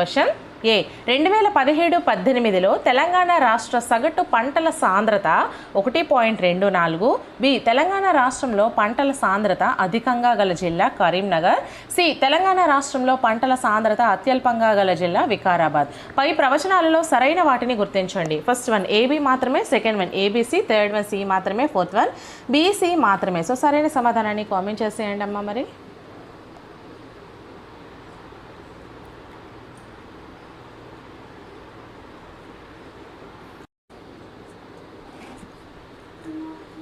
Question A. రెండు వేల పదిహేడు పద్దెనిమిదిలో తెలంగాణ రాష్ట్ర సగటు పంటల సాంద్రత ఒకటి పాయింట్ రెండు నాలుగు. బి. తెలంగాణ రాష్ట్రంలో పంటల సాంద్రత అధికంగా గల జిల్లా కరీంనగర్. సి. తెలంగాణ రాష్ట్రంలో పంటల సాంద్రత అత్యల్పంగా గల జిల్లా వికారాబాద్. పై ప్రవచనాలలో సరైన వాటిని గుర్తించండి. ఫస్ట్ వన్ ఏబీ మాత్రమే. Second one ABC third one C మాత్రమే. ఫోర్త్ వన్ బీసీ మాత్రమే. సో సరైన సమాధానాన్ని కామెంట్ చేసేయండి అమ్మా మరి.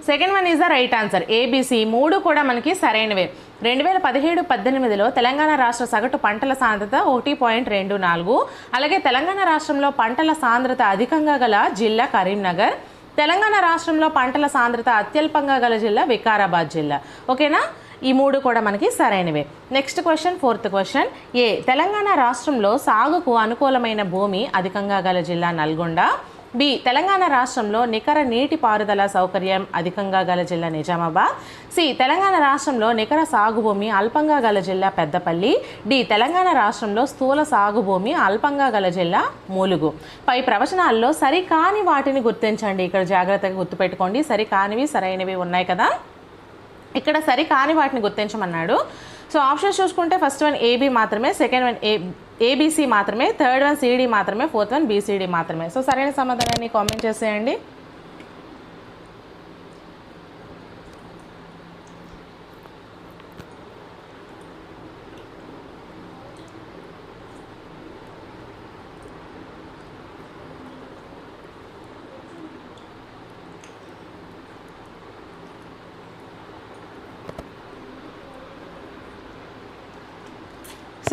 Second one is the right answer ABC మూడు కూడా మనకి సరైనవే. రెండు వేల పదిహేడు పద్దెనిమిదిలో తెలంగాణ రాష్ట్ర సగటు పంటల సాంద్రత ఒకటి పాయింట్ రెండు నాలుగు. అలాగే తెలంగాణ రాష్ట్రంలో పంటల సాంద్రత అధికంగా గల జిల్లా కరీంనగర్. తెలంగాణ రాష్ట్రంలో పంటల సాంద్రత అత్యల్పంగా గల జిల్లా వికారాబాద్ జిల్లా. ఓకేనా? ఈ మూడు కూడా మనకి సరైనవే. Next question fourth question A Telangana రాష్ట్రంలో సాగుకు అనుకూలమైన భూమి అధికంగా గల జిల్లా నల్గొండ. బి తెలంగాణ రాష్ట్రంలో నికర నీటి పారుదల సౌకర్యం అధికంగా గల జిల్లా నిజామాబాద్. సి తెలంగాణ రాష్ట్రంలో నికర సాగు భూమి అల్పంగా గల జిల్లా పెద్దపల్లి. డి తెలంగాణ రాష్ట్రంలో స్థూల సాగు భూమి అల్పంగా గల జిల్లా మూలుగు. పై ప్రవచనాల్లో సరికాని వాటిని గుర్తించండి. ఇక్కడ జాగ్రత్తగా గుర్తుపెట్టుకోండి. సరికానివి సరైనవి ఉన్నాయి కదా? ఇక్కడ సరికాని వాటిని గుర్తించమన్నాడు. సో ఆప్షన్స్ చూసుకుంటే ఫస్ట్ వన్ ఏబీ మాత్రమే సెకండ్ వన్ ఏ ఏబీసీ మాత్రమే థర్డ్ వన్ సిడి మాత్రమే ఫోర్త్ వన్ బీసీడీ మాత్రమే. సో సరైన సమాధానాన్ని కామెంట్ చేసేయండి.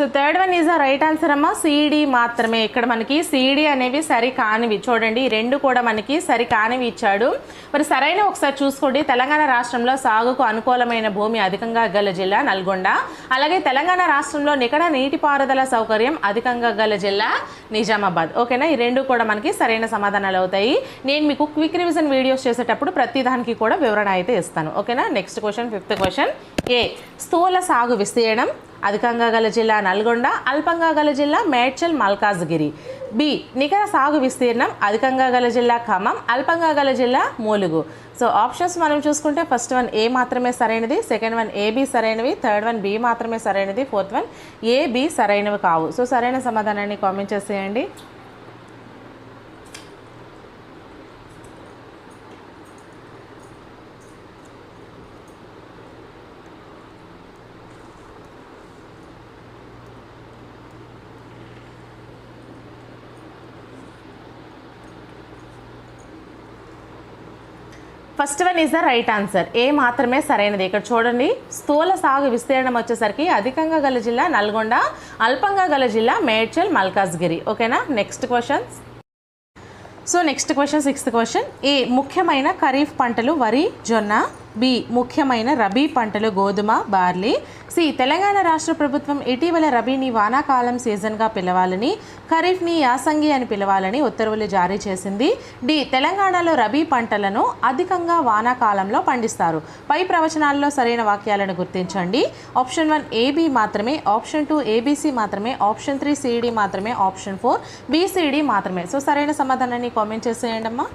So third one is the right answer అమ్మ. సిడి మాత్రమే. ఇక్కడ మనకి సీడీ అనేవి సరి కానివి చూడండి ఈ రెండు కూడా మనకి సరి కానివి ఇచ్చాడు. మరి సరైన ఒకసారి చూసుకోండి. తెలంగాణ రాష్ట్రంలో సాగుకు అనుకూలమైన భూమి అధికంగా గల జిల్లా నల్గొండ. అలాగే తెలంగాణ రాష్ట్రంలో నికడ నీటిపారుదల సౌకర్యం అధికంగా గల జిల్లా నిజామాబాద్. ఓకేనా? ఈ రెండు కూడా మనకి సరైన సమాధానాలు అవుతాయి. నేను మీకు క్విక్ రివిజన్ వీడియోస్ చేసేటప్పుడు ప్రతి దానికి కూడా వివరణ అయితే ఇస్తాను. ఓకేనా? Next question fifth question A స్థూల సాగు విస్తీర్ణం. అధికంగా గల జిల్లా నల్గొండ అల్పంగా గల జిల్లా మేడ్చల్ మల్కాజ్గిరి. బి నికర సాగు విస్తీర్ణం అధికంగా గల జిల్లా ఖమ్మం అల్పంగా గల జిల్లా మూలుగు. సో ఆప్షన్స్ మనం చూసుకుంటే ఫస్ట్ వన్ ఏ మాత్రమే సరైనది సెకండ్ వన్ ఏబి సరైనవి థర్డ్ వన్ బి మాత్రమే సరైనది ఫోర్త్ వన్ ఏబి సరైనవి కావు. సో సరైన సమాధానాన్ని కామెంట్ చేసేయండి. First one is the right answer A మాత్రమే సరైనది. ఇక్కడ చూడండి స్థూల సాగు విస్తీర్ణం వచ్చేసరికి అధికంగా గల జిల్లా నల్గొండ అల్పంగా గల జిల్లా మేడ్చల్ మల్కాజ్గిరి. ఓకేనా next questions so next question sixth question A ముఖ్యమైన ఖరీఫ్ పంటలు వరి జొన్న బి ముఖ్యమైన రబీ పంటలు గోధుమ బార్లీ. సి తెలంగాణ రాష్ట్ర ప్రభుత్వం ఇటీవల రబీని వానాకాలం సీజన్గా పిలవాలని ఖరీఫ్ని యాసంగి అని పిలవాలని ఉత్తర్వులు జారీ చేసింది. డి తెలంగాణలో రబీ పంటలను అధికంగా వానాకాలంలో పండిస్తారు. పై ప్రవచనాల్లో సరైన వాక్యాలను గుర్తించండి. ఆప్షన్ వన్ ఏబీ మాత్రమే ఆప్షన్ టూ ఏబీసీ మాత్రమే ఆప్షన్ త్రీ సిడి మాత్రమే ఆప్షన్ ఫోర్ బీసీడీ మాత్రమే. సో సరైన సమాధానాన్ని కామెంట్ చేసేయండి అమ్మా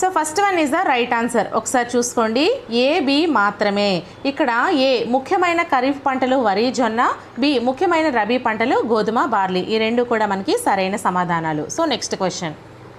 so first one is the right answer ఒకసారి చూసుకోండి. ఏ బి మాత్రమే. ఇక్కడ ఏ ముఖ్యమైన ఖరీఫ్ పంటలు వరి జొన్న బి ముఖ్యమైన రబీ పంటలు గోధుమ బార్లీ. ఈ రెండు కూడా మనకి సరైన సమాధానాలు. సో నెక్స్ట్ క్వశ్చన్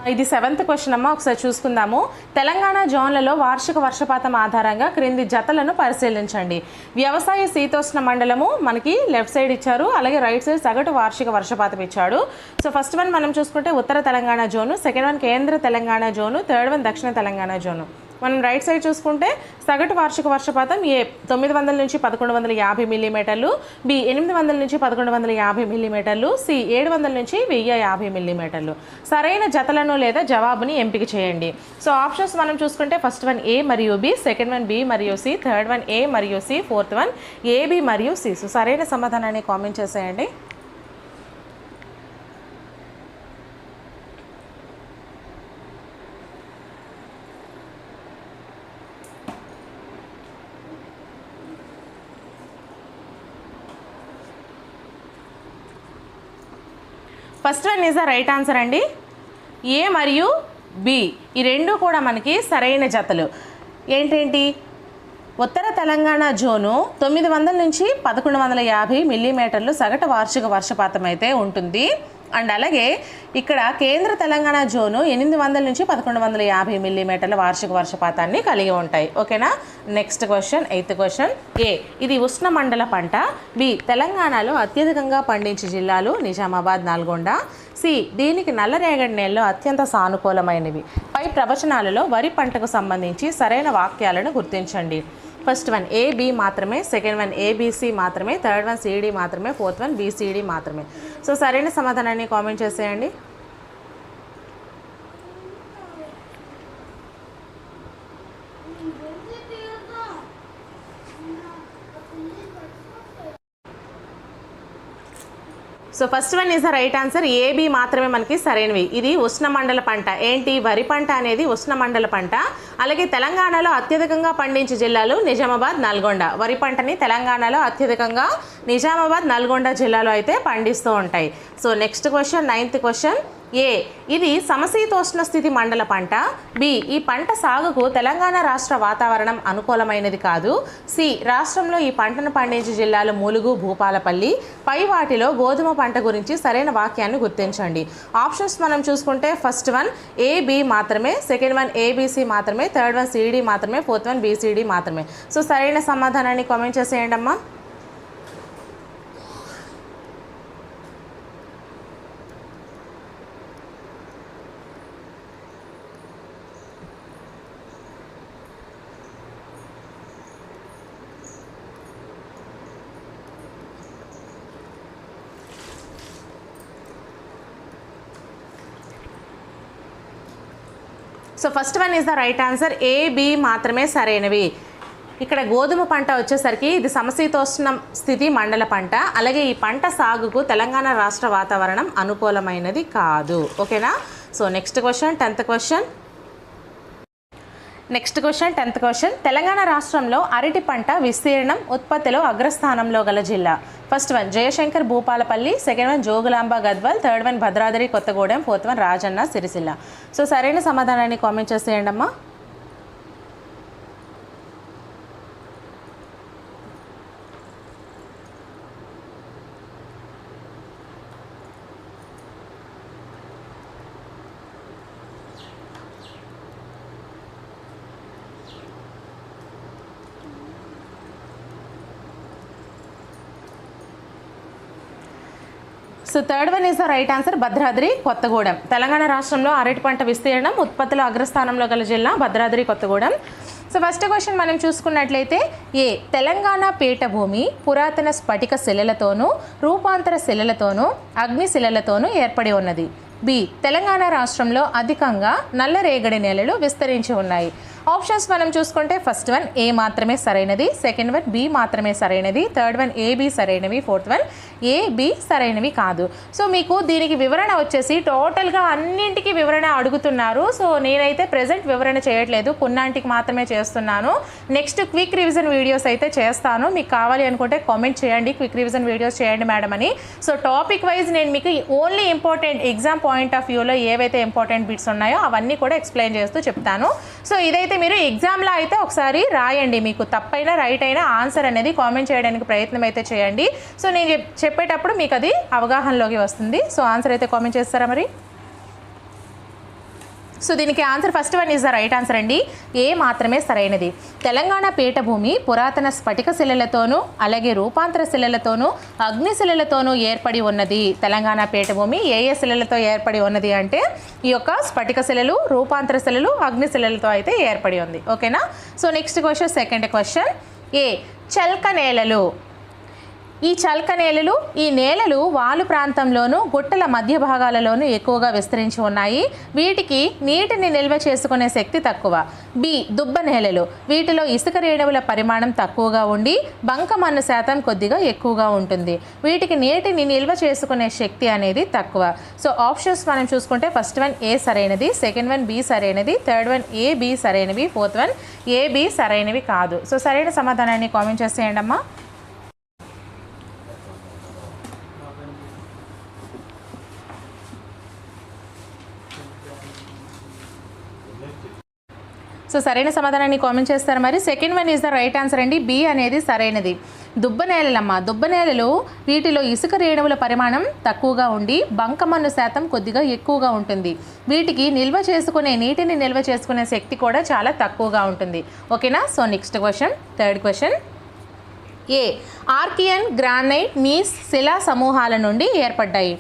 ఇది సెవెంత్ క్వశ్చన్ అమ్మ ఒకసారి చూసుకుందాము. తెలంగాణ జోన్లలో వార్షిక వర్షపాతం ఆధారంగా క్రింది జతలను పరిశీలించండి. వ్యవసాయ శీతోష్ణ మండలము మనకి లెఫ్ట్ సైడ్ ఇచ్చారు అలాగే రైట్ సైడ్ సగటు వార్షిక వర్షపాతం ఇచ్చాడు. సో ఫస్ట్ వన్ మనం చూసుకుంటే ఉత్తర తెలంగాణ జోను సెకండ్ వన్ కేంద్ర తెలంగాణ జోను థర్డ్ వన్ దక్షిణ తెలంగాణ జోను. మనం రైట్ సైడ్ చూసుకుంటే సగటు వార్షిక వర్షపాతం ఏ తొమ్మిది వందల నుంచి పదకొండు వందల యాభై మిల్లీమీటర్లు బి ఎనిమిది వందల నుంచి పదకొండు వందల యాభై మిల్లీమీటర్లు సి ఏడు వందల నుంచి వెయ్యి యాభై మిల్లీమీటర్లు. సరైన జతలను లేదా జవాబుని ఎంపిక చేయండి. సో ఆప్షన్స్ మనం చూసుకుంటే ఫస్ట్ వన్ ఏ మరియు బి సెకండ్ వన్ బి మరియు సి థర్డ్ వన్ ఏ మరియు C fourth one A B మరియు సి. సో సరైన సమాధానాన్ని కామెంట్ చేసేయండి. First one is the right answer అండి. ఏ మరియు బి ఈ రెండు కూడా మనకి సరైన జతలు. ఏంటేంటి? ఉత్తర తెలంగాణ జోను తొమ్మిది వందల నుంచి పదకొండు వందల యాభై మిల్లీమీటర్లు సగటు వార్షిక వర్షపాతం అయితే ఉంటుంది. అండ్ అలాగే ఇక్కడ కేంద్ర తెలంగాణ జోను ఎనిమిది వందల నుంచి పదకొండు వందల యాభై మిల్లీమీటర్ల వార్షిక వర్షపాతాన్ని కలిగి ఉంటాయి. ఓకేనా? Next question eighth question A ఇది ఉష్ణమండల పంట. బి తెలంగాణలో అత్యధికంగా పండించే జిల్లాలు నిజామాబాద్ నల్గొండ. సి దీనికి నల్లరేగడి నేలలో అత్యంత సానుకూలమైనవి. పై ప్రవచనాలలో వరి పంటకు సంబంధించి సరైన వాక్యాలను గుర్తించండి. ఫస్ట్ వన్ ఏబి మాత్రమే. Second one A B C మాత్రమే. థర్డ్ వన్ సిడి మాత్రమే. Fourth one B C D మాత్రమే. సో సరైన సమాధానాన్ని కామెంట్ చేసేయండి. So first one is the right answer A B మాత్రమే మనకి సరైనవి. ఇది ఉష్ణమండల పంట. ఏంటి? వరి పంట అనేది ఉష్ణమండల పంట. అలాగే తెలంగాణలో అత్యధికంగా పండించే జిల్లాలు నిజామాబాద్ నల్గొండ. వరి పంటని తెలంగాణలో అత్యధికంగా నిజామాబాద్ నల్గొండ జిల్లాలో అయితే పండిస్తూ ఉంటాయి. So next question ninth question A. ఇది సమశీతోష్ణ స్థితి మండల పంట. బి. ఈ పంట సాగుకు తెలంగాణ రాష్ట్ర వాతావరణం అనుకూలమైనది కాదు. సి. రాష్ట్రంలో ఈ పంటను పండించే జిల్లాలు ములుగు భూపాలపల్లి. పై వాటిలో గోధుమ పంట గురించి సరైన వాక్యాన్ని గుర్తించండి. ఆప్షన్స్ మనం చూసుకుంటే ఫస్ట్ వన్ ఏబి మాత్రమే second one A B C మాత్రమే థర్డ్ వన్ సిడి మాత్రమే fourth one B C D మాత్రమే. సో సరైన సమాధానాన్ని కామెంట్ చేసేయండి అమ్మా so first one is the right answer A B మాత్రమే సరైనవి. ఇక్కడ గోధుమ పంట వచ్చేసరికి ఇది సమశీతోష్ణ స్థితి మండల పంట. అలాగే ఈ పంట సాగుకు తెలంగాణ రాష్ట్ర వాతావరణం అనుకూలమైనది కాదు. ఓకేనా? So next question tenth question next question tenth question Telangana రాష్ట్రంలో అరటి పంట విస్తీర్ణం ఉత్పత్తిలో అగ్రస్థానంలో గల జిల్లా. First one Jayashankar Bhupalpally second one Jogulamba Gadwal third one Bhadradri Kothagudem fourth one Rajanna Sircilla. So సరైన సమాధానాన్ని కామెంట్ చేసేయండి అమ్మా so third one is the right answer Bhadradri Kothagudem Telangana రాష్ట్రంలో అరటి పంట విస్తీర్ణం ఉత్పత్తుల అగ్రస్థానంలో గల జిల్లా Bhadradri Kothagudem. So first question మనం చూసుకున్నట్లయితే ఏ తెలంగాణ పీఠభూమి పురాతన స్ఫటిక శిలలతోనూ రూపాంతర శిలలతోనూ అగ్ని శిలలతోనూ ఏర్పడి ఉన్నది. బి తెలంగాణ రాష్ట్రంలో అధికంగా నల్లరేగడి నేలలు విస్తరించి ఉన్నాయి. ఆప్షన్స్ మనం చూసుకుంటే ఫస్ట్ వన్ ఏ మాత్రమే సరైనది సెకండ్ వన్ బి మాత్రమే సరైనది థర్డ్ వన్ ఏబి సరైనవి ఫోర్త్ వన్ ఏ బి సరైనవి కాదు. సో మీకు దీనికి వివరణ వచ్చేసి టోటల్గా అన్నింటికి వివరణ అడుగుతున్నారు. సో నేనైతే ప్రజెంట్ వివరణ చేయట్లేదు. కొన్నాంటికి మాత్రమే చేస్తున్నాను. నెక్స్ట్ క్విక్ రివిజన్ వీడియోస్ అయితే చేస్తాను. మీకు కావాలి అనుకుంటే కామెంట్ చేయండి. క్విక్ రివిజన్ వీడియోస్ చేయండి మేడం అని. సో టాపిక్ వైజ్ నేను మీకు only important exam point of వ్యూలో ఏవైతే ఇంపార్టెంట్ బిట్స్ ఉన్నాయో అవన్నీ కూడా ఎక్స్ప్లెయిన్ చేస్తూ చెప్తాను. సో ఇదైతే అయితే మీరు ఎగ్జామ్లో అయితే ఒకసారి రాయండి. మీకు తప్పైనా రైట్ అయినా ఆన్సర్ అనేది కామెంట్ చేయడానికి ప్రయత్నం అయితే చేయండి. సో నేను చెప్పేటప్పుడు మీకు అది అవగాహనలోకి వస్తుంది. సో ఆన్సర్ అయితే కామెంట్ చేస్తారా మరి? సో దీనికి answer first one is the right answer అండి. ఏ మాత్రమే సరైనది. తెలంగాణ పీఠభూమి పురాతన స్ఫటిక శిలలతోనూ అలాగే రూపాంతర శిలలతోనూ అగ్నిశిలలతోనూ ఏర్పడి ఉన్నది. తెలంగాణ పీఠభూమి ఏ ఏ శిలలతో ఏర్పడి ఉన్నది అంటే ఈ యొక్క స్ఫటిక శిలలు రూపాంతర శిలలు అగ్నిశిలలతో అయితే ఏర్పడి ఉంది. ఓకేనా? So next question second question A చల్క నేలలు. ఈ చల్క నేలలు ఈ నేలలు వాలు ప్రాంతంలోను గుట్టల మధ్య భాగాలలోనూ ఎక్కువగా విస్తరించి ఉన్నాయి. వీటికి నీటిని నిల్వ చేసుకునే శక్తి తక్కువ. బి. దుబ్బ నేలలు. వీటిలో ఇసుక రేణువుల పరిమాణం తక్కువగా ఉండి బంకమన్ను శాతం కొద్దిగా ఎక్కువగా ఉంటుంది. వీటికి నీటిని నిల్వ చేసుకునే శక్తి అనేది తక్కువ. సో ఆప్షన్స్ మనం చూసుకుంటే ఫస్ట్ వన్ ఏ సరైనది సెకండ్ వన్ బి సరైనది థర్డ్ వన్ ఏ బి సరైనవి ఫోర్త్ వన్ ఏ బి సరైనవి కాదు. సో సరైన సమాధానాన్ని కామెంట్ చేసేయండి అమ్మా సో సరైన సమాధానాన్ని కామెంట్ చేస్తారు మరి. Second one is the right answer అండి. బి అనేది సరైనది. దుబ్బ నేలలమ్మ దుబ్బ నేలలు వీటిలో ఇసుక రేణువుల పరిమాణం తక్కువగా ఉండి బంకమన్ను శాతం కొద్దిగా ఎక్కువగా ఉంటుంది. వీటికి నిల్వ చేసుకునే నీటిని నిల్వ చేసుకునే శక్తి కూడా చాలా తక్కువగా ఉంటుంది. ఓకేనా? So next question third question. A archaean granite gneiss శిలా సమూహాల నుండి ఏర్పడ్డాయి.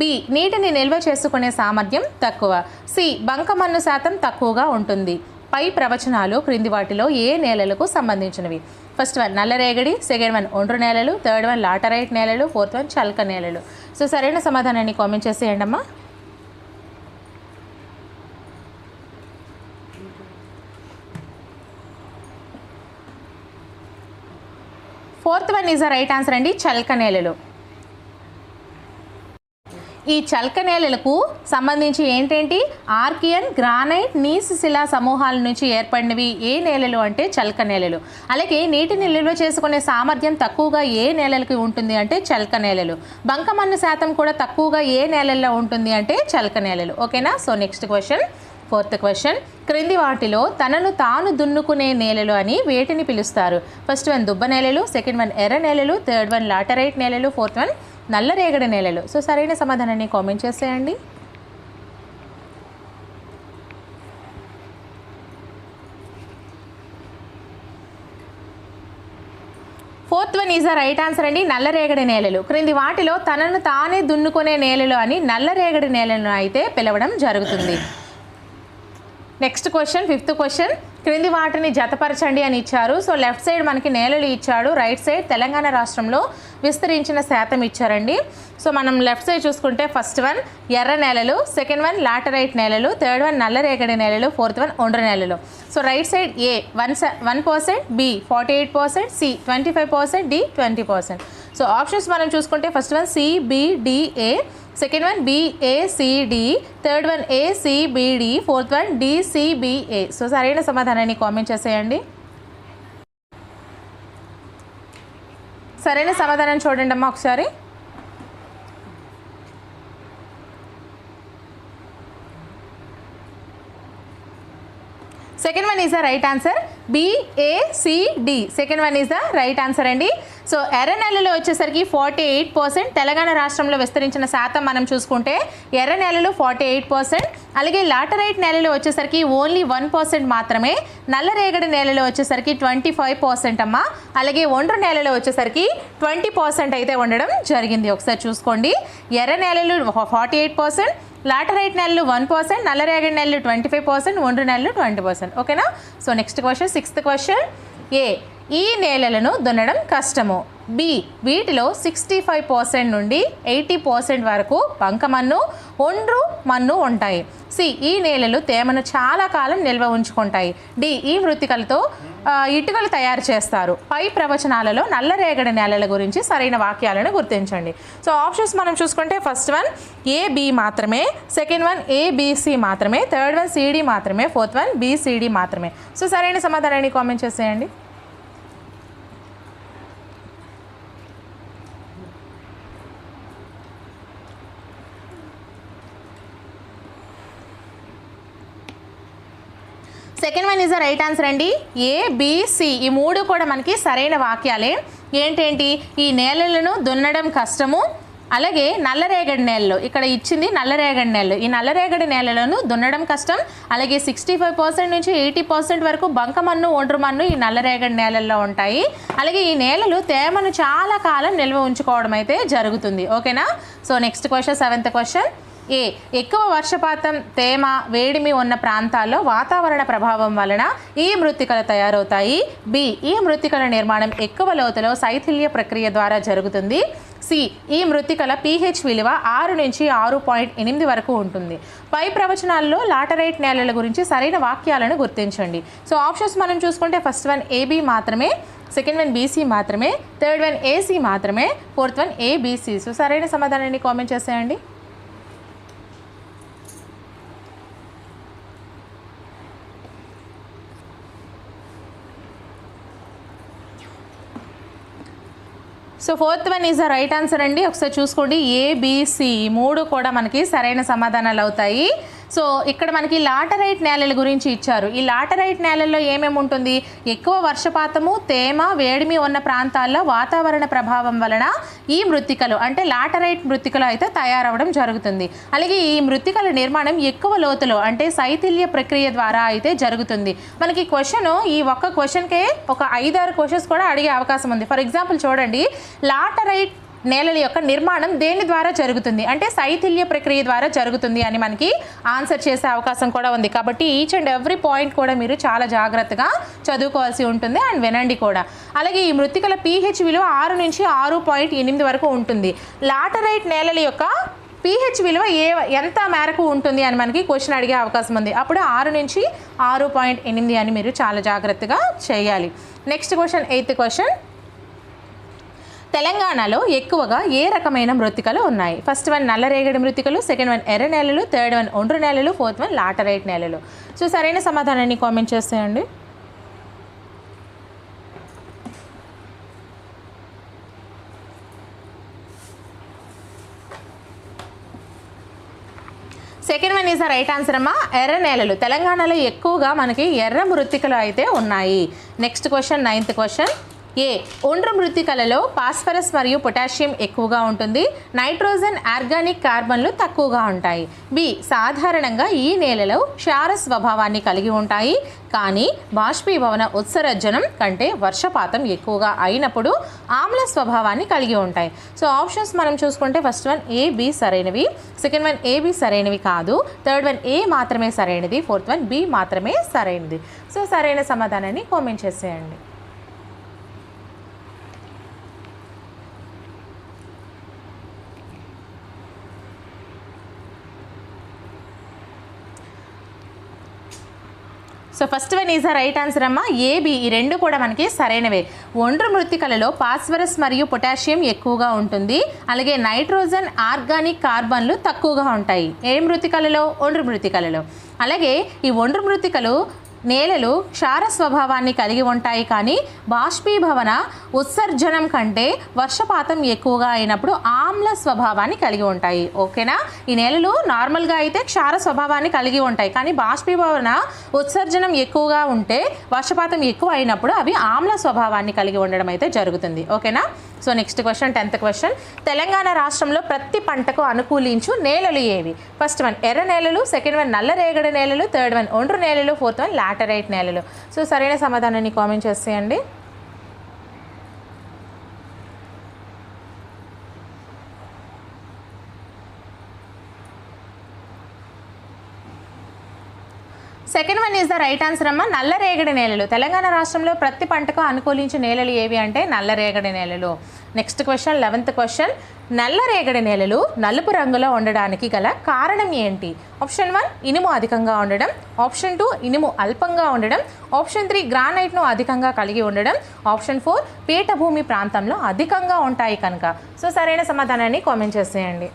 బి నీటిని నిల్వ చేసుకునే సామర్థ్యం తక్కువ. సి బంకమన్ను శాతం తక్కువగా ఉంటుంది. పై ప్రవచనాలు క్రింది వాటిలో ఏ నేలలకు సంబంధించినవి? ఫస్ట్ వన్ నల్లరేగడి సెకండ్ వన్ ఒండ్రు నేలలు థర్డ్ వన్ లాటరైట్ నేలలు ఫోర్త్ వన్ చల్క నేలలు. సో సరైన సమాధానాన్ని కామెంట్ చేసేయండి అమ్మా. Fourth one is the right answer అండి చల్క నేలలు. ఈ చల్క నేలలకు సంబంధించి ఏంటేంటి? ఆర్కియన్ గ్రానైట్ నీస్ శిలా సమూహాల నుంచి ఏర్పడినవి ఏ నేలలు అంటే చల్క నేలలు. అలాగే నీటిని నిల్వ చేసుకునే సామర్థ్యం తక్కువగా ఏ నేలలకి ఉంటుంది అంటే చల్క నేలలు. బంకమన్ను శాతం కూడా తక్కువగా ఏ నేలల్లో ఉంటుంది అంటే చల్క నేలలు. ఓకేనా? So next question. Fourth question. క్రింది వాటిలో తనను తాను దున్నుకునే నేలలు అని వేటిని పిలుస్తారు? ఫస్ట్ వన్ దుబ్బ నేలలు సెకండ్ వన్ ఎర్ర నేలలు థర్డ్ వన్ లాటరైట్ నేలలు ఫోర్త్ వన్ నల్లరేగడి నేలలు. సో సరైన సమాధానాన్ని కామెంట్ చేసేయండి. Fourth one is the right answer అండి. నల్లరేగడి నేలలు. క్రింది వాటిలో తనను తానే దున్నుకునే నేలలు అని నల్లరేగడి నేలను అయితే పిలవడం జరుగుతుంది. నెక్స్ట్ క్వశ్చన్ ఫిఫ్త్ క్వశ్చన్ క్రింది వాటిని జతపరచండి అని ఇచ్చారు. సో లెఫ్ట్ సైడ్ మనకి నేలలు ఇచ్చాడు. రైట్ సైడ్ తెలంగాణ రాష్ట్రంలో విస్తరించిన శాతం ఇచ్చారండి. సో మనం లెఫ్ట్ సైడ్ చూసుకుంటే ఫస్ట్ వన్ ఎర్ర నేలలు సెకండ్ వన్ లాటరైట్ నేలలు థర్డ్ వన్ నల్లరేగడి నేలలు ఫోర్త్ వన్ ఒండ్ర నేలలు. So right side A one one percent B forty eight percent C twenty five percent D twenty percent. So options మనం చూసుకుంటే first one second one B A C D third one A C B D fourth one D C B A so సరైన సమాధానాన్ని comment చేసేయండి. సరైన సమాధానం చూడండి అమ్మా ఒకసారి. Second one is the right answer B A C D second one is the right answer అండి. So ఎర్ర నెలలో వచ్చేసరికి ఫార్టీ ఎయిట్ పర్సెంట్ తెలంగాణ రాష్ట్రంలో విస్తరించిన శాతం మనం చూసుకుంటే ఎర్ర నెలలు ఫార్టీ ఎయిట్ పర్సెంట్ అలాగే లాటరైట్ నెలలో వచ్చేసరికి ఓన్లీ వన్ పర్సెంట్ మాత్రమే నల్లరేగడి నేలలో వచ్చేసరికి ట్వంటీ ఫైవ్ పర్సెంట్ అమ్మ అలాగే ఒండ్రు నేలలో వచ్చేసరికి ట్వంటీ పర్సెంట్ అయితే ఉండడం జరిగింది. ఒకసారి చూసుకోండి. ఎర్ర నేలలు ఫార్టీ ఎయిట్ పర్సెంట్ లాటరైట్ నెలలు వన్ పర్సెంట్ నల్లరేగడి నెలలు ట్వంటీ ఫైవ్ పర్సెంట్ ఒండ్రు నెలలు ట్వంటీ పర్సెంట్ ఓకేనా? So next question sixth question A ఈ నేలలను దున్నడం కష్టము. బి వీటిలో సిక్స్టీ ఫైవ్ పర్సెంట్ నుండి ఎయిటీ పర్సెంట్ వరకు బంకమన్ను ఒండ్రు మన్ను ఉంటాయి. సి ఈ నేలలు తేమను చాలా కాలం నిల్వ ఉంచుకుంటాయి. డి ఈ మృతికలతో ఇటుకలు తయారు చేస్తారు. పై ప్రవచనాలలో నల్లరేగడి నేలల గురించి సరైన వాక్యాలను గుర్తించండి. సో ఆప్షన్స్ మనం చూసుకుంటే ఫస్ట్ వన్ ఏబి మాత్రమే second one A B C మాత్రమే థర్డ్ వన్ సిడి మాత్రమే fourth one B C D మాత్రమే. సో సరైన సమాధానాన్ని కామెంట్ చేసేయండి. Second one is the right answer అండి. ఏబిసి ఈ మూడు కూడా మనకి సరైన వాక్యాలే. ఏంటేంటి? ఈ నేలలను దున్నడం కష్టము. అలాగే నల్లరేగడి నేలలు ఇక్కడ ఇచ్చింది నల్లరేగడి నేలలు. ఈ నల్లరేగడి నేలలను దున్నడం కష్టం. అలాగే సిక్స్టీ ఫైవ్ పర్సెంట్ నుంచి ఎయిటీ పర్సెంట్ వరకు బంకమన్ను ఒండ్రు మన్ను ఈ నల్లరేగడి నేలల్లో ఉంటాయి. అలాగే ఈ నేలలు తేమను చాలా కాలం నిల్వ ఉంచుకోవడం అయితే జరుగుతుంది. ఓకేనా? So next question seventh question A ఎక్కువ వర్షపాతం తేమ వేడిమి ఉన్న ప్రాంతాల్లో వాతావరణ ప్రభావం వలన ఈ మృత్తికలు తయారవుతాయి. బి ఈ మృత్తికల నిర్మాణం ఎక్కువ లోతులో శైథిల్య ప్రక్రియ ద్వారా జరుగుతుంది. సి ఈ మృత్తికల పీహెచ్ విలువ ఆరు నుంచి ఆరు పాయింట్ ఎనిమిది వరకు ఉంటుంది. పై ప్రవచనాల్లో లాటరైట్ నేలల గురించి సరైన వాక్యాలను గుర్తించండి. సో ఆప్షన్స్ మనం చూసుకుంటే ఫస్ట్ వన్ ఏబి మాత్రమే సెకండ్ వన్ బీసీ మాత్రమే థర్డ్ వన్ ఏసీ మాత్రమే fourth one A B C. So సరైన సమాధానాన్ని కామెంట్ చేసేయండి. So fourth one is the right answer అండి. ఒకసారి చూసుకోండి. ఏబిసి మూడు కూడా మనకి సరైన సమాధానాలు అవుతాయి. సో ఇక్కడ మనకి లాటరైట్ నేలల గురించి ఇచ్చారు. ఈ లాటరైట్ నేలల్లో ఏమేమి ఉంటుంది? ఎక్కువ వర్షపాతము తేమ వేడిమి ఉన్న ప్రాంతాల్లో వాతావరణ ప్రభావం వలన ఈ మృత్తికలు అంటే లాటరైట్ మృత్తికలు అయితే తయారవడం జరుగుతుంది. అలాగే ఈ మృత్తికల నిర్మాణం ఎక్కువ లోతులో అంటే శైథిల్య ప్రక్రియ ద్వారా అయితే జరుగుతుంది. మనకి క్వశ్చన్ ఈ ఒక్క క్వశ్చన్కే ఒక ఐదారు క్వశ్చన్స్ కూడా అడిగే అవకాశం ఉంది. ఫర్ ఎగ్జాంపుల్ చూడండి లాటరైట్ నేలల యొక్క నిర్మాణం దేని ద్వారా జరుగుతుంది? అంటే శైథిల్య ప్రక్రియ ద్వారా జరుగుతుంది అని మనకి ఆన్సర్ చేసే అవకాశం కూడా ఉంది. కాబట్టి ఈచ్ అండ్ ఎవ్రీ పాయింట్ కూడా మీరు చాలా జాగ్రత్తగా చదువుకోవాల్సి ఉంటుంది అండ్ వినండి కూడా. అలాగే ఈ మృతికల పీహెచ్ విలువ ఆరు నుంచి ఆరు పాయింట్ ఎనిమిది వరకు ఉంటుంది. లాటరైట్ నేలల యొక్క పీహెచ్ విలువ ఏ ఎంత మేరకు ఉంటుంది అని మనకి క్వశ్చన్ అడిగే అవకాశం ఉంది. అప్పుడు ఆరు నుంచి ఆరు పాయింట్ ఎనిమిది అని మీరు చాలా జాగ్రత్తగా చేయాలి. నెక్స్ట్ క్వశ్చన్ ఎయిత్ క్వశ్చన్ తెలంగాణలో ఎక్కువగా ఏ రకమైన మృతికలు ఉన్నాయి? ఫస్ట్ వన్ నల్లరేగడి మృతికలు సెకండ్ వన్ ఎర్ర నేలలు థర్డ్ వన్ ఒండ్రు నేలలు ఫోర్త్ వన్ లాటరైట్ నేలలు. సో సరైన సమాధానాన్ని కామెంట్ చేసేయండి second one is the right answer అమ్మా. ఎర్ర నేలలు. తెలంగాణలో ఎక్కువగా మనకి ఎర్ర మృత్తికలు అయితే ఉన్నాయి. Next question ninth question A ఒండ్రు మృతికలలో పాస్ఫరస్ మరియు పొటాషియం ఎక్కువగా ఉంటుంది. నైట్రోజన్ ఆర్గానిక్ కార్బన్లు తక్కువగా ఉంటాయి. బి సాధారణంగా ఈ నేలలో క్షార స్వభావాన్ని కలిగి ఉంటాయి. కానీ బాష్పీభవన ఉత్సర్జనం కంటే వర్షపాతం ఎక్కువగా అయినప్పుడు ఆమ్ల స్వభావాన్ని కలిగి ఉంటాయి. సో ఆప్షన్స్ మనం చూసుకుంటే ఫస్ట్ వన్ ఏ బి సరైనవి. సెకండ్ వన్ ఏ బి సరైనవి కాదు. థర్డ్ వన్ ఏ మాత్రమే సరైనది. ఫోర్త్ వన్ బి మాత్రమే సరైనది. సో సరైన సమాధానాన్ని కామెంట్ చేసేయండి. So first one is right answer అమ్మ. ఏబి ఈ రెండు కూడా మనకి సరైనవే. ఒండ్రు మృతికలలో పాస్వరస్ మరియు పొటాషియం ఎక్కువగా ఉంటుంది. అలాగే నైట్రోజన్ ఆర్గానిక్ కార్బన్లు తక్కువగా ఉంటాయి. ఏ మృతికలలో? ఒండ్రు మృతికలలో. అలాగే ఈ ఒండ్రు మృతికలు నేలలు క్షార స్వభావాన్ని కలిగి ఉంటాయి కానీ బాష్పీభవన ఉత్సర్జనం కంటే వర్షపాతం ఎక్కువగా అయినప్పుడు ఆమ్ల స్వభావాన్ని కలిగి ఉంటాయి. ఓకేనా? ఈ నేలలు నార్మల్గా అయితే క్షార స్వభావాన్ని కలిగి ఉంటాయి. కానీ బాష్పీభవన ఉత్సర్జనం ఎక్కువగా ఉంటే వర్షపాతం ఎక్కువ అయినప్పుడు అవి ఆమ్ల స్వభావాన్ని కలిగి ఉండడం అయితే జరుగుతుంది. ఓకేనా? So next question tenth question. Telangana రాష్ట్రంలో ప్రతి పంటకు అనుకూలించు నేలలు ఏవి? ఫస్ట్ వన్ ఎర్ర నేలలు సెకండ్ వన్ నల్ల రేగడి నేలలు థర్డ్ వన్ ఒండ్రు నేలలు ఫోర్త్ వన్ లాటరైట్ నేలలు. సో సరైన సమాధానాన్ని కామెంట్ చేసేయండి. Second one is the right answer అమ్మ నల్లరేగడి నేలలు. తెలంగాణ రాష్ట్రంలో ప్రతి పంటకు అనుకూలించే నేలలు ఏవి అంటే నల్లరేగడి నేలలు. నెక్స్ట్ క్వశ్చన్ లెవెంత్ క్వశ్చన్ నల్లరేగడి నేలలు నలుపు రంగులో ఉండడానికి గల కారణం ఏంటి? ఆప్షన్ వన్ ఇనుము అధికంగా ఉండడం. ఆప్షన్ టూ ఇనుము అల్పంగా ఉండడం. ఆప్షన్ త్రీ గ్రానైట్ను అధికంగా కలిగి ఉండడం. ఆప్షన్ ఫోర్ పీఠభూమి ప్రాంతంలో అధికంగా ఉంటాయి కనుక. సో సరైన సమాధానాన్ని కామెంట్ చేసేయండి.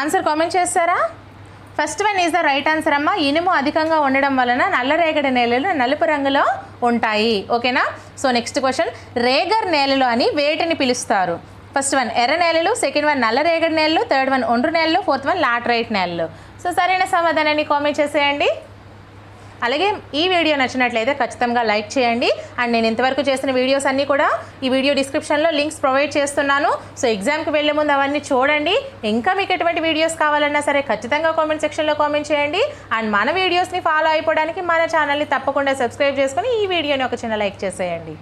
ఆన్సర్ కామెంట్ చేస్తారా? First one is the right answer అమ్మ. ఇనుము అధికంగా ఉండడం వలన నల్లరేగడి నేలలు నలుపు రంగులో ఉంటాయి. ఓకేనా సో నెక్స్ట్ క్వశ్చన్ రేగర్ నేలలు అని వేటిని పిలుస్తారు? ఫస్ట్ వన్ ఎర్ర నేలలు. సెకండ్ వన్ నల్లరేగడి నేలలు. థర్డ్ వన్ ఒండ్రు నేలలు. ఫోర్త్ వన్ లాటరైట్ నేలలు. సో సరైన సమాధానాన్ని కామెంట్ చేసేయండి. అలాగే ఈ వీడియో నచ్చినట్లయితే ఖచ్చితంగా లైక్ చేయండి. అండ్ నేను ఇంతవరకు చేసిన వీడియోస్ అన్నీ కూడా ఈ వీడియో డిస్క్రిప్షన్లో లింక్స్ ప్రొవైడ్ చేస్తున్నాను. సో ఎగ్జామ్కి వెళ్ళే ముందు అవన్నీ చూడండి. ఇంకా మీకు ఎటువంటి వీడియోస్ కావాలన్నా సరే ఖచ్చితంగా కామెంట్ సెక్షన్లో కామెంట్ చేయండి. అండ్ మన వీడియోస్ని ఫాలో అయిపోవడానికి మన ఛానల్ని తప్పకుండా సబ్స్క్రైబ్ చేసుకొని ఈ వీడియోని ఒక చిన్న లైక్ చేసేయండి.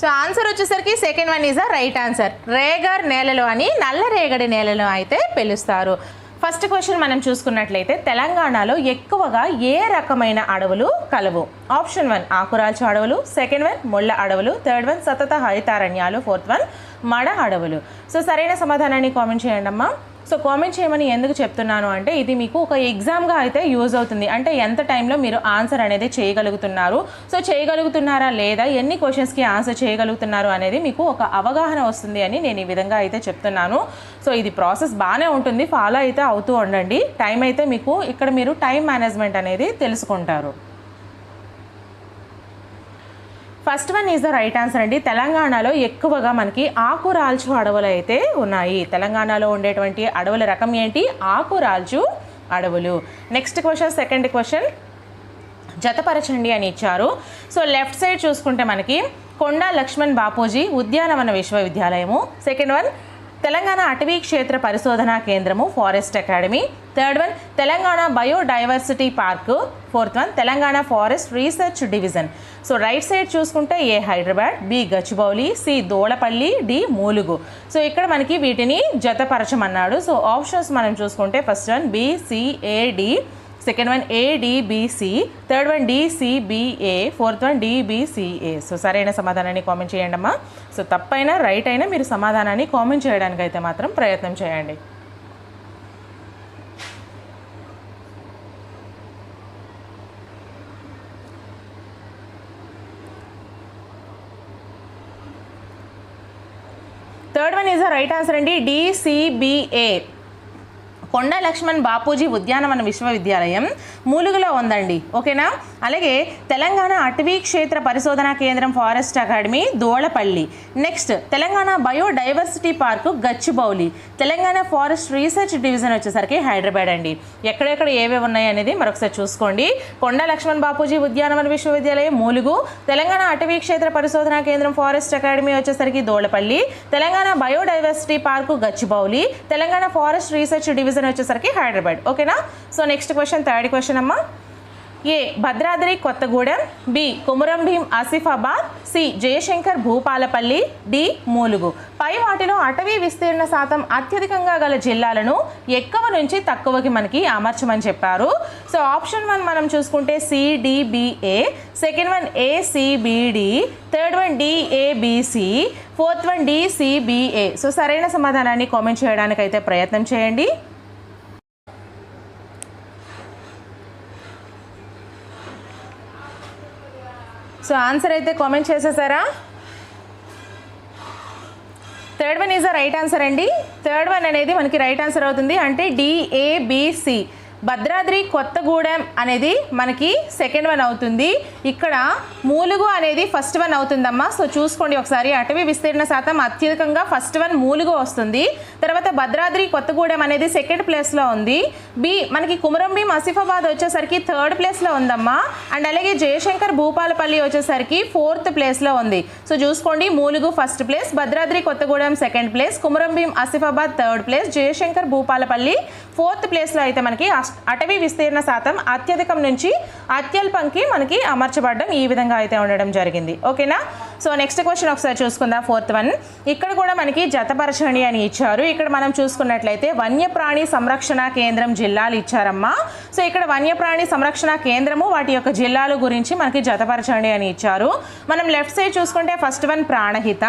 సో ఆన్సర్ వచ్చేసరికి second one is the right answer regur నేలలు అని నల్ల రేగడి నేలలు అయితే పిలుస్తారు. ఫస్ట్ క్వశ్చన్ మనం చూసుకున్నట్లయితే తెలంగాణలో ఎక్కువగా ఏ రకమైన అడవులు కలవు? ఆప్షన్ వన్ ఆకురాల్చు అడవులు. సెకండ్ వన్ ముళ్ళ అడవులు. థర్డ్ వన్ సతత హరితారణ్యాలు. ఫోర్త్ వన్ మడ అడవులు. సో సరైన సమాధానాన్ని కామెంట్ చేయండి అమ్మా సో కామెంట్ చేయమని ఎందుకు చెప్తున్నాను అంటే ఇది మీకు ఒక ఎగ్జామ్గా అయితే యూజ్ అవుతుంది. అంటే ఎంత టైంలో మీరు ఆన్సర్ అనేది చేయగలుగుతున్నారు. సో చేయగలుగుతున్నారా లేదా ఎన్ని క్వశ్చన్స్కి ఆన్సర్ చేయగలుగుతున్నారు అనేది మీకు ఒక అవగాహన వస్తుంది అని నేను ఈ విధంగా అయితే చెప్తున్నాను. సో ఇది ప్రాసెస్ బాగానే ఉంటుంది. ఫాలో అయితే అవుతూ ఉండండి. టైం అయితే మీకు ఇక్కడ మీరు టైం మేనేజ్మెంట్ అనేది తెలుసుకుంటారు. First one is the right answer అండి. తెలంగాణలో ఎక్కువగా మనకి ఆకురాల్చు అడవులు అయితే ఉన్నాయి. తెలంగాణలో ఉండేటువంటి అడవుల రకం ఏంటి? ఆకురాల్చు అడవులు. నెక్స్ట్ క్వశ్చన్ సెకండ్ క్వశ్చన్ జతపరచండి అని ఇచ్చారు. సో లెఫ్ట్ సైడ్ చూసుకుంటే మనకి కొండా లక్ష్మణ్ బాపూజీ ఉద్యానవన విశ్వవిద్యాలయము. సెకండ్ వన్ తెలంగాణ అటవీ క్షేత్ర పరిశోధనా కేంద్రము forest academy third one Telangana biodiversity park. Fourth one Telangana forest research division. So right side చూసుకుంటే A Hyderabad B Gachibowli C Dulapally D Mulugu. So ఇక్కడ మనకి వీటిని జతపరచమన్నాడు. సో ఆప్షన్స్ మనం చూసుకుంటే first one B C A D second one A D B C third one D C B A fourth one D B C A so సరైన సమాధానాన్ని comment చేయండి అమ్మా సో తప్పైనా రైట్ అయినా మీరు సమాధానాన్ని కామెంట్ చేయడానికైతే మాత్రం ప్రయత్నం చేయండి. Third one is the right answer అండి డిసిబిఏ కొండ లక్ష్మణ్ బాపూజీ ఉద్యానవన విశ్వవిద్యాలయం మూలుగులో ఉందండి. ఓకేనా? అలాగే తెలంగాణ అటవీ క్షేత్ర పరిశోధనా కేంద్రం forest academy Dulapally. Next Telangana biodiversity park Gachibowli. Telangana forest research division వచ్చేసరికి హైదరాబాద్ అండి. ఎక్కడెక్కడ ఏవేవి ఉన్నాయి అనేది మరొకసారి చూసుకోండి. కొండ లక్ష్మణ్ బాపూజీ ఉద్యానవన విశ్వవిద్యాలయం మూలుగు. తెలంగాణ అటవీ క్షేత్ర పరిశోధనా కేంద్రం ఫారెస్ట్ అకాడమీ వచ్చేసరికి Dulapally. Telangana biodiversity park Gachibowli. Telangana forest research division వచ్చేసరికి హైదరాబాద్. ఓకేనా? So next question third question అమ్మా. A Bhadradri Kothagudem B Kumuram Bheem Asifabad C Jayashankar Bhupalpally D Mulugu. పై వాటిలో అటవీ విస్తీర్ణ శాతం అత్యధికంగా గల జిల్లాలను ఎక్కువ నుంచి తక్కువకి మనకి అమర్చమని చెప్పారు. సో ఆప్షన్ వన్ మనం చూసుకుంటే C D B A second one A C B D third one D A B C fourth one D C B A so సరైన సమాధానాన్ని కామెంట్ చేయడానికి అయితే ప్రయత్నం చేయండి. ఆన్సర్ అయితే comment చేసేసారా? Third one is the right answer అండి. Third one అనేది మనకి రైట్ ఆన్సర్ అవుతుంది. అంటే డిఏబిసి భద్రాద్రి కొత్తగూడెం అనేది మనకి సెకండ్ వన్ అవుతుంది. ఇక్కడ మూలుగు అనేది ఫస్ట్ వన్ అవుతుందమ్మా. సో చూసుకోండి ఒకసారి. అటవీ విస్తీర్ణ శాతం అత్యధికంగా ఫస్ట్ వన్ మూలుగు వస్తుంది. తర్వాత భద్రాద్రి కొత్తగూడెం అనేది సెకండ్ ప్లేస్లో ఉంది. బి మనకి కుమరం భీం ఆసిఫాబాద్ వచ్చేసరికి థర్డ్ ప్లేస్లో ఉందమ్మా. అండ్ అలాగే జయశంకర్ భూపాలపల్లి వచ్చేసరికి ఫోర్త్ ప్లేస్లో ఉంది. సో చూసుకోండి Mulugu first place Bhadradri Kothagudem second place Kumuram Bheem Asifabad third place Jayashankar Bhupalpally fourth ప్లేస్లో అయితే మనకి అటవీ విస్తీర్ణ శాతం అత్యధికం నుంచి అత్యల్పంకి మనకి అమర్చబడడం ఈ విధంగా అయితే ఉండడం జరిగింది. ఓకేనా? సో నెక్స్ట్ క్వశ్చన్ ఒకసారి చూసుకుందాం ఫోర్త్ వన్. ఇక్కడ కూడా మనకి జతపరచండి అని ఇచ్చారు. ఇక్కడ మనం చూసుకున్నట్లయితే వన్యప్రాణి సంరక్షణ కేంద్రం జిల్లాలు ఇచ్చారమ్మా. సో ఇక్కడ వన్యప్రాణి సంరక్షణ కేంద్రము వాటి యొక్క జిల్లాల గురించి మనకి జతపరచండి అని ఇచ్చారు. మనం లెఫ్ట్ సైడ్ చూసుకుంటే first one Pranahita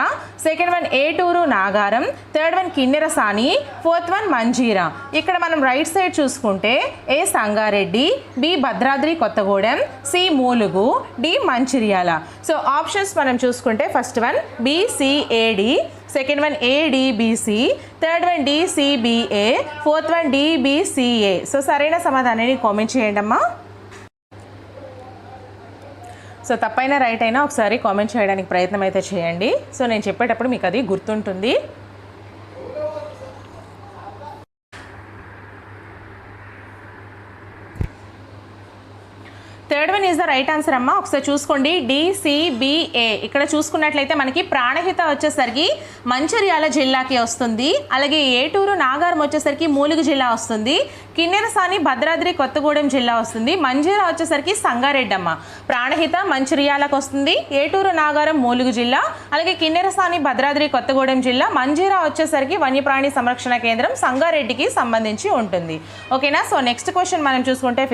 second one Eturu Nagaram third one Kinnerasani fourth one Manjira. ఇక్కడ మనం రైట్ సైడ్ చూసుకుంటే A Sangareddy B Bhadradri Kothagudem C Mulugu D Mancherial. So options మనం చూసుకుంటే first one B C A D second one A D B C third one D C B A fourth one D B C A so సరైన సమాధానాన్ని comment చేయండి అమ్మా. So తప్పైనా right అయినా ఒకసారి comment చేయడానికి ప్రయత్నం అయితే చేయండి. సో నేను చెప్పేటప్పుడు మీకు అది గుర్తుంటుంది third one is the right answer అమ్మ. ఒకసారి చూసుకోండి. డిసిబిఏ ఇక్కడ చూసుకున్నట్లయితే మనకి ప్రాణహిత వచ్చేసరికి మంచిర్యాల జిల్లాకి వస్తుంది. అలాగే ఏటూరు నాగారం వచ్చేసరికి మూలుగు జిల్లా వస్తుంది. కిన్నెరసాని భద్రాద్రి కొత్తగూడెం జిల్లా వస్తుంది. మంజీరా వచ్చేసరికి సంగారెడ్డమ్మ. ప్రాణహిత మంచిర్యాలకు వస్తుంది. ఏటూరు నాగారం మూలుగు జిల్లా. అలాగే కిన్నెరసాని భద్రాద్రి కొత్తగూడెం జిల్లా. మంజీరా వచ్చేసరికి వన్యప్రాణి సంరక్షణ కేంద్రం సంగారెడ్డికి సంబంధించి ఉంటుంది. ఓకేనా? సో నెక్స్ట్ క్వశ్చన్ మనం చూసుకుంటే